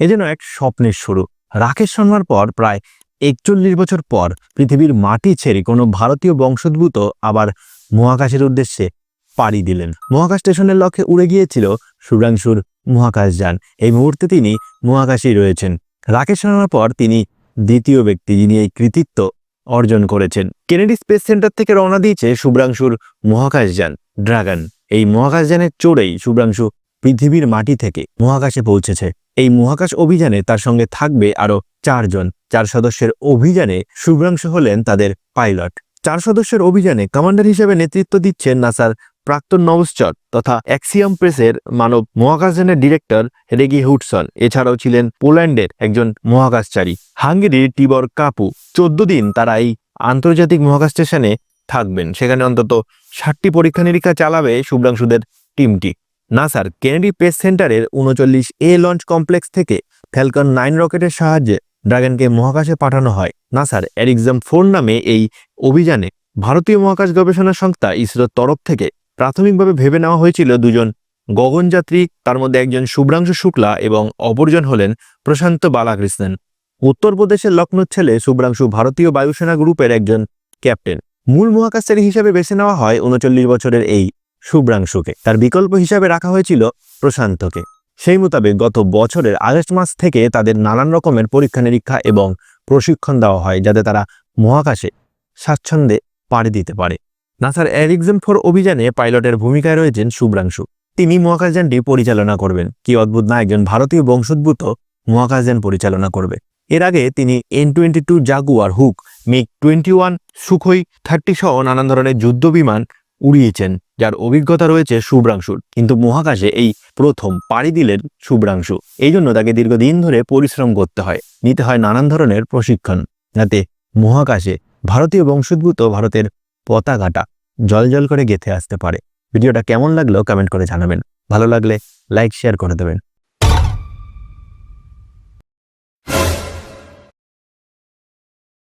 এ যেন এক স্বপ্নের শুরু। রাকেশ শর্মার পর প্রায় একচল্লিশ বছর পর পৃথিবীর মাটি ছেড়ে কোনো ভারতীয় বংশোদ্ভূত আবার মহাকাশের উদ্দেশ্যে পাড়ি দিলেন। মহাকাশ স্টেশনের লক্ষ্যে উড়ে গিয়েছিল শুভ্রাংশুর মহাকাশযান এই মুহূর্তে তিনি মহাকাশেই রয়েছেন। রাকেশ শর্মার পর তিনি দ্বিতীয় ব্যক্তি যিনি এই কৃতিত্ব অর্জন করেছেন। কেনেডি স্পেস সেন্টার থেকে রওনা দিয়েছে শুভ্রাংশুর মহাকাশযান ড্রাগন। এই মহাকাশযানের চড়েই শুভ্রাংশু পৃথিবীর মাটি থেকে মহাকাশে পৌঁছেছে। এই মহাকাশ অভিযানে তার সঙ্গে থাকবে আরও চারজন। চার সদস্যের অভিযানে শুভ্রাংশু হলেন তাদের পাইলট। চার সদস্যের অভিযানে কমান্ডার হিসেবে নেতৃত্ব দিচ্ছেন নাসার প্রাক্তন নভশ্চর তথা অ্যাক্সিয়াম প্রেসের মানব মহাকাশযানের ডিরেক্টর রেগি হুটসন এছাড়াও ছিলেন পোল্যান্ডের একজন মহাকাশচারী, হাঙ্গেরির টিবর কাপু। চোদ্দ দিন তারা এই আন্তর্জাতিক মহাকাশ স্টেশনে থাকবেন। সেখানে অন্তত ষাটটি পরীক্ষা নিরীক্ষা চালাবে শুভ্রাংশুদের টিমটি। নাসার কেনেডি পেস সেন্টারের উনচল্লিশ এ লঞ্চ কমপ্লেক্স থেকে ফ্যালকন নাইন রকেটের সাহায্যে ড্রাগনকে মহাকাশে পাঠানো হয়। নাসার এরিক্সাম ফোর নামে এই অভিযানে ভারতীয় মহাকাশ গবেষণা সংস্থা ইসরোর তরফ থেকে প্রাথমিকভাবে ভেবে নেওয়া হয়েছিল দুজন গগনযাত্রী তার মধ্যে একজন শুভ্রাংশু শুক্লা এবং অপরজন হলেন প্রশান্ত বালাকৃষ্ণন। উত্তরপ্রদেশের লক্ষ্ণৌ ছেলে শুভ্রাংশু ভারতীয় বায়ুসেনা গ্রুপের একজন ক্যাপ্টেন। মূল মহাকাশচারী হিসেবে বেছে নেওয়া হয় উনচল্লিশ বছরের এই শুভ্রাংশুকে। তার বিকল্প হিসাবে রাখা হয়েছিল প্রশান্তকে। সেই মোতাবেক গত বছরের আগস্ট মাস থেকে তাদের নানান রকমের পরীক্ষা নিরীক্ষা এবং প্রশিক্ষণ দেওয়া হয় যাতে তারা মহাকাশে স্বাচ্ছন্দ্যে পাড়ি দিতে পারে। নাসার এরিক্সম ফোর অভিযানে পাইলটের ভূমিকায় রয়েছেন শুভ্রাংশু। তিনি মহাকাশযানটি পরিচালনা করবেন। কি অদ্ভুত না একজন ভারতীয় বংশোদ্ভূত মহাকাশযান পরিচালনা করবে। এর আগে তিনি N twenty two Jaguar Hawk, MiG twenty one, Sukhoi, thirty সহ নানান ধরনের যুদ্ধ বিমান উড়িয়েছেন। যার অভিজ্ঞতা রয়েছে শুভ্রাংশুর, কিন্তু মহাকাশে এই প্রথম পাড়ি দিলেন শুভ্রাংশু। এই জন্য তাকে দীর্ঘদিন ধরে পরিশ্রম করতে হয়, নিতে হয় নানান ধরনের প্রশিক্ষণ, যাতে মহাকাশে ভারতীয় বংশোদ্ভূত ভারতের পতাকাটা জল করে গেথে আসতে পারে। ভিডিওটা কেমন লাগল কমেন্ট করে জানাবেন। ভালো লাগলে লাইক, শেয়ার করে দেবেন।